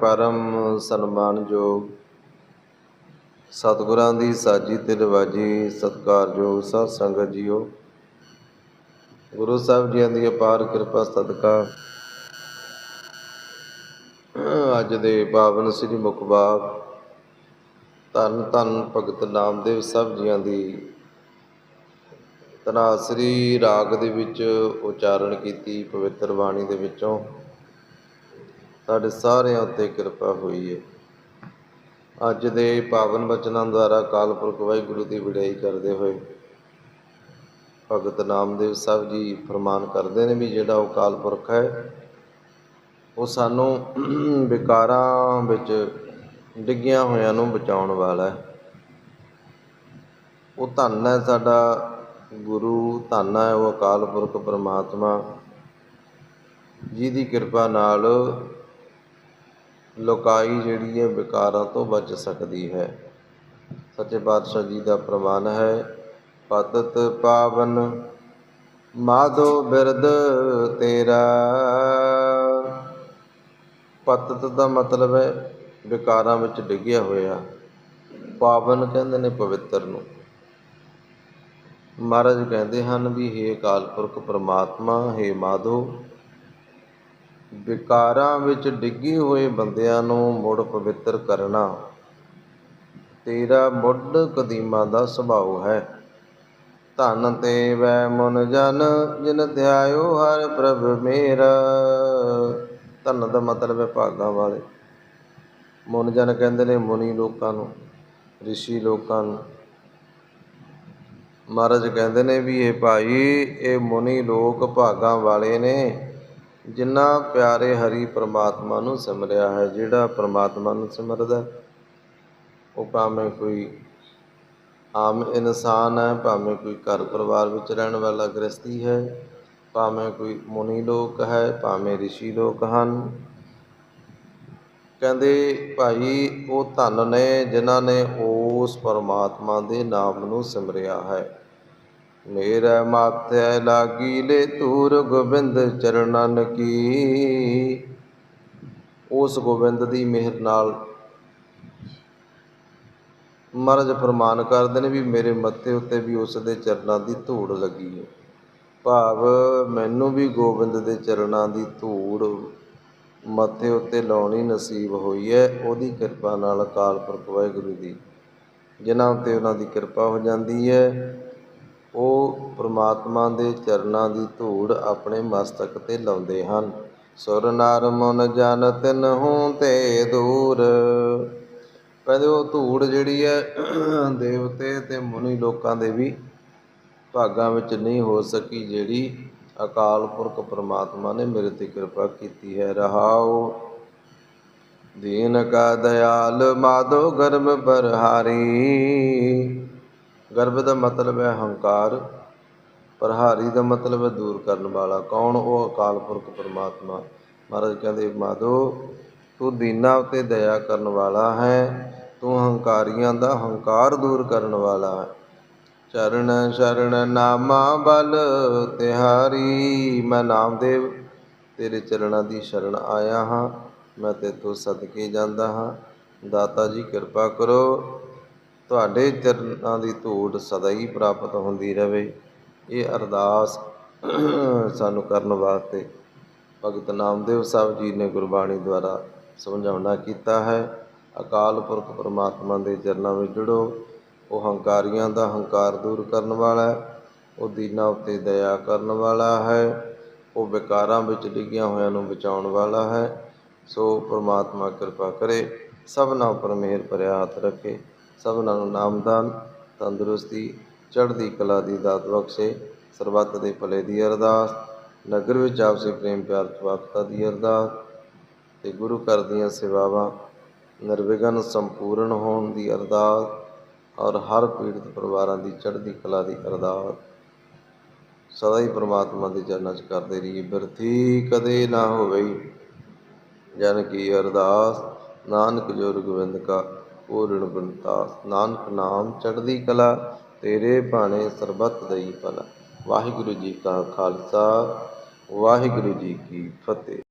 ਪਰਮ ਸਨਮਾਨਯੋਗ ਸਤਿਗੁਰਾਂ ਦੀ ਸਾਜੀ ਤੇ ਰਵਾਜੀ ਸਤਿਕਾਰਯੋਗ ਸਾਧ ਸੰਗਤ ਜੀਓ। ਗੁਰੂ ਸਾਹਿਬ ਜੀਆਂ ਦੀ ਅਪਾਰ ਕਿਰਪਾ, ਸਦਕਾ। ਅੱਜ ਦੇ ਪਾਵਨ ਸ੍ਰੀ ਮੁਖਬਾਰ ਧੰਨ ਧੰਨ ਭਗਤ ਨਾਮਦੇਵ ਸਾਹਿਬ ਜੀਆਂ ਦੀ ਤਨਾਸਰੀ ਰਾਗ ਦੇ ਵਿੱਚ ਉਚਾਰਨ ਕੀਤੀ, ਪਵਿੱਤਰ ਬਾਣੀ ਦੇ ਵਿੱਚੋਂ। ਸਾਡੇ ਸਾਰਿਆਂ ਉੱਤੇ ਕਿਰਪਾ ਹੋਈ ਹੈ ਅੱਜ ਦੇ ਪਾਵਨ ਬਚਨਾਂ ਦੁਆਰਾ ਅਕਾਲ ਪੁਰਖ ਵਾਹਿਗੁਰੂ ਦੀ ਵਿੜਾਈ ਕਰਦੇ ਹੋਏ ਭਗਤ ਨਾਮਦੇਵ ਸਾਹਿਬ ਜੀ ਫਰਮਾਨ ਕਰਦੇ ਨੇ ਵੀ ਜਿਹੜਾ ਉਹ ਅਕਾਲ ਪੁਰਖ ਹੈ, ਉਹ ਸਾਨੂੰ ਵਿਕਾਰਾਂ ਵਿੱਚ ਡਿੱਗੀਆਂ ਹੋਇਆਂ ਨੂੰ ਬਚਾਉਣ ਵਾਲਾ ਹੈ। ਉਹ ਧੰਨ ਹੈ ਸਾਡਾ ਗੁਰੂ, ਧੰਨ ਹੈ ਉਹ ਅਕਾਲ ਪੁਰਖ ਪਰਮਾਤਮਾ ਜੀ ਦੀ ਕਿਰਪਾ ਨਾਲ ਲੋਕਾਈ ਜਿਹੜੀ ਹੈ ਵਿਕਾਰਾਂ ਤੋਂ ਬਚ ਸਕਦੀ ਹੈ। ਸੱਚੇ ਪਾਤਸ਼ਾਹ ਜੀ ਦਾ ਪ੍ਰਮਾਨ ਹੈ, ਪਤਤ ਪਾਵਨ ਮਾਧੋ ਬਿਰਦ ਤੇਰਾ। ਪਤਤ ਦਾ ਮਤਲਬ ਹੈ ਵਿਕਾਰਾਂ ਵਿੱਚ ਡਿੱਗਿਆ ਹੋਇਆ। ਪਾਵਨ ਕਹਿੰਦੇ ਨੇ ਪਵਿੱਤਰ ਨੂੰ। ਮਹਾਰਾਜ ਕਹਿੰਦੇ ਹਨ ਵੀ ਹੇ ਅਕਾਲ ਪੁਰਖ ਪ੍ਰਮਾਤਮਾ, ਹੇ ਮਾਧੋ ਵਿਕਾਰਾਂ ਵਿੱਚ ਡਿੱਗੇ ਹੋਏ ਬੰਦਿਆਂ ਨੂੰ ਮੁੜ ਪਵਿੱਤਰ ਕਰਨਾ। ਤੇਰਾ ਮੁੱਢ ਕਦੀਮਾ ਦਾ ਸੁਭਾਅ ਹੈ। ਧਨ ਤੇ ਵੈ ਮਨ ਜਨ, ਜਿਨ ਧਿਆਇਓ ਹਰ ਪ੍ਰਭ ਮੇਰਾ। ਧਨ ਦਾ ਮਤਲਬ ਹੈ ਭਾਗਾਂ ਵਾਲੇ। ਮਨ ਜਨ ਕਹਿੰਦੇ ਨੇ ਮੁਨੀ ਲੋਕਾਂ ਨੂੰ, ਰਿਸ਼ੀ ਲੋਕਾਂ ਨੂੰ। ਮਹਾਰਾਜ ਕਹਿੰਦੇ ਨੇ ਵੀ ਇਹ ਭਾਈ, ਇਹ ਮੁਨੀ ਲੋਕ ਭਾਗਾਂ ਵਾਲੇ ਨੇ। ਜਿਨ੍ਹਾਂ ਪਿਆਰੇ ਹਰੀ ਪ੍ਰਮਾਤਮਾ ਨੂੰ ਸਿਮਰਿਆ ਹੈ, ਜਿਹੜਾ ਪ੍ਰਮਾਤਮਾ ਨੂੰ ਸਿਮਰਦਾ ਉਹ ਭਾਵੇਂ ਕੋਈ ਆਮ ਇਨਸਾਨ ਹੈ, ਭਾਵੇਂ ਕੋਈ ਘਰ ਪਰਿਵਾਰ ਵਿੱਚ ਰਹਿਣ ਵਾਲਾ ਗ੍ਰਸਤੀ ਹੈ, ਭਾਵੇਂ ਕੋਈ ਮੁਨੀ ਲੋਕ ਹੈ, ਭਾਵੇਂ ਰਿਸ਼ੀ ਲੋਕ ਹਨ। ਕਹਿੰਦੇ, ਭਾਈ, ਉਹ ਧਨ ਨੇ ਜਿਨ੍ਹਾਂ ਨੇ ਉਸ ਪਰਮਾਤਮਾ ਦੇ ਨਾਮ ਨੂੰ ਸਿਮਰਿਆ ਹੈ। ਮੇਰਾ ਮਾਥੇ ਲਾਗੀ ਲੈ ਤੂਰ ਗੋਬਿੰਦ ਚਰਨਨ ਕੀ ਉਸ ਗੋਬਿੰਦ ਦੀ ਮਿਹਰ ਨਾਲ ਮਹਾਰਾਜ ਫਰਮਾਨ ਕਰਦੇ ਨੇ ਵੀ ਮੇਰੇ ਮੱਥੇ ਉੱਤੇ ਵੀ ਉਸ ਦੇ ਚਰਨਾਂ ਦੀ ਧੂੜ ਲੱਗੀ ਹੈ। ਭਾਵ ਮੈਨੂੰ ਵੀ ਗੋਬਿੰਦ ਦੇ ਚਰਨਾਂ ਦੀ ਧੂੜ ਮੱਥੇ ਉੱਤੇ ਲਾਉਣੀ ਨਸੀਬ ਹੋਈ ਹੈ। ਉਹਦੀ ਕਿਰਪਾ ਨਾਲ ਅਕਾਲ ਪੁਰਖ ਵਾਹਿਗੁਰੂ ਦੀ, ਜਿਨ੍ਹਾਂ ਉੱਤੇ ਉਹਨਾਂ ਦੀ ਕਿਰਪਾ ਹੋ ਜਾਂਦੀ ਹੈ। ਉਹ ਪ੍ਰਮਾਤਮਾ ਦੇ ਚਰਨਾਂ ਦੀ ਧੂੜ ਆਪਣੇ ਮਸਤਕ ਤੇ ਲਾਉਂਦੇ ਹਨ। ਸੁਰ ਨਰ ਮਨ ਜਨ ਤਿਨ ਹੂੰ ਤੇ ਦੂਰ। ਕਹਿੰਦੇ ਉਹ ਧੂੜ ਜਿਹੜੀ ਹੈ, ਦੇਵਤੇ ਤੇ ਮੁਨੀ ਲੋਕਾਂ ਦੇ ਵੀ ਭਾਗਾਂ ਵਿੱਚ ਨਹੀਂ ਹੋ ਸਕੀ, ਜਿਹੜੀ ਅਕਾਲ ਪੁਰਖ ਪ੍ਰਮਾਤਮਾ ਨੇ ਮੇਰੇ ਤੇ ਕਿਰਪਾ ਕੀਤੀ ਹੈ। ਰਹਾਓ ਦੀਨ ਕਾ ਦਇਆਲ, ਮਾਧੋ ਗਰਭ ਬਰਹਾਰੀ। ਗਰਭ ਦਾ ਮਤਲਬ ਹੈ ਹੰਕਾਰ, ਪ੍ਰਹਾਰੀ ਦਾ ਮਤਲਬ ਹੈ ਦੂਰ ਕਰਨ ਵਾਲਾ। ਕੌਣ? ਉਹ ਅਕਾਲ ਪੁਰਖ ਪਰਮਾਤਮਾ। ਮਹਾਰਾਜ ਕਹਿੰਦੇ, ਮਾਧੋ, ਤੂੰ ਦੀਨਾ ਉਤੇ ਦਇਆ ਕਰਨ ਵਾਲਾ ਹੈ। ਤੂੰ ਹੰਕਾਰੀਆਂ ਦਾ ਹੰਕਾਰ ਦੂਰ ਕਰਨ ਵਾਲਾ ਹੈ। ਚਰਨ ਸ਼ਰਨ ਨਾਮਾ ਬਲ ਤਿਹਾਰੀ। ਮੈਂ ਨਾਮਦੇਵ, ਤੇਰੇ ਚਰਨਾਂ ਦੀ ਸ਼ਰਨ ਆਇਆ ਹਾਂ। ਮੈਂ ਤੇ ਤੇਤੋਂ ਸਦਕੇ ਜਾਂਦਾ ਹਾਂ। ਦਾਤਾ ਜੀ, ਕਿਰਪਾ ਕਰੋ। ਤੁਹਾਡੇ ਚਰਨਾਂ ਦੀ ਧੂੜ ਸਦਾ ਹੀ ਪ੍ਰਾਪਤ ਹੁੰਦੀ ਰਹੇ ਇਹ ਅਰਦਾਸ ਸਾਨੂੰ ਕਰਨ ਵਾਸਤੇ ਭਗਤ ਨਾਮਦੇਵ ਸਾਹਿਬ ਜੀ ਨੇ ਗੁਰਬਾਣੀ ਦੁਆਰਾ ਸਮਝਾਉਣਾ ਕੀਤਾ ਹੈ। ਅਕਾਲ ਪੁਰਖ ਪਰਮਾਤਮਾ ਦੇ ਚਰਨਾਂ ਵਿੱਚ ਜੁੜੋ। ਉਹ ਹੰਕਾਰੀਆਂ ਦਾ ਹੰਕਾਰ ਦੂਰ ਕਰਨ ਵਾਲਾ ਹੈ। ਉਹ ਦੀਨਾ ਉੱਤੇ ਦਇਆ ਕਰਨ ਵਾਲਾ ਹੈ। ਉਹ ਵਿਕਾਰਾਂ ਵਿੱਚ ਡਿੱਗਿਆ ਹੋਇਆਂ ਨੂੰ ਬਚਾਉਣ ਵਾਲਾ ਹੈ। ਸੋ ਪਰਮਾਤਮਾ ਕਿਰਪਾ ਕਰੇ। ਸਭਨਾਂ ਉੱਪਰ ਮਿਹਰ ਭਰਿਆ ਹੱਥ ਰੱਖੇ। ਸਭਨਾਂ ਨੂੰ ਨਾਮਦਾਨ, ਤੰਦਰੁਸਤੀ, ਚੜ੍ਹਦੀ ਕਲਾ ਦੀ ਦਾਤ ਬਖਸ਼ੇ, ਸਰਬੱਤ ਦੇ ਭਲੇ ਦੀ ਅਰਦਾਸ, ਨਗਰ ਵਿੱਚ ਆਪਸੇ ਪ੍ਰੇਮ ਪਿਆਰ ਸਵਾਗਤਾ ਦੀ ਅਰਦਾਸ ਤੇ ਗੁਰੂ ਘਰ ਦੀਆਂ ਸੇਵਾਵਾਂ ਨਿਰਵਿਘਨ ਸੰਪੂਰਨ ਹੋਣ ਦੀ ਅਰਦਾਸ ਔਰ ਹਰ ਪੀੜਤ ਪਰਿਵਾਰਾਂ ਦੀ ਚੜ੍ਹਦੀ ਕਲਾ ਦੀ ਅਰਦਾਸ। ਸਦਾ ਹੀ ਪ੍ਰਮਾਤਮਾ ਦੇ ਚਰਨਾਂ 'ਚ ਕਰਦੇ ਰਹੀਏ ਬਿਰਥੀ, ਕਦੇ ਨਾ ਹੋਵੇ ਜਨ ਕੀ ਅਰਦਾਸ। ਨਾਨਕ ਜੋਰ ਗੋਬਿੰਦ ਕਾ ਪੂਰਨ ਬੰਤਾਸ ਨਾਨਕ ਨਾਮ ਚੜ੍ਹਦੀ ਕਲਾ, ਤੇਰੇ ਭਾਣੇ ਸਰਬੱਤ ਦਈ ਭਲਾ। ਵਾਹਿਗੁਰੂ ਜੀ ਕਾ ਖਾਲਸਾ, ਵਾਹਿਗੁਰੂ ਜੀ ਕੀ ਫਤਿਹ।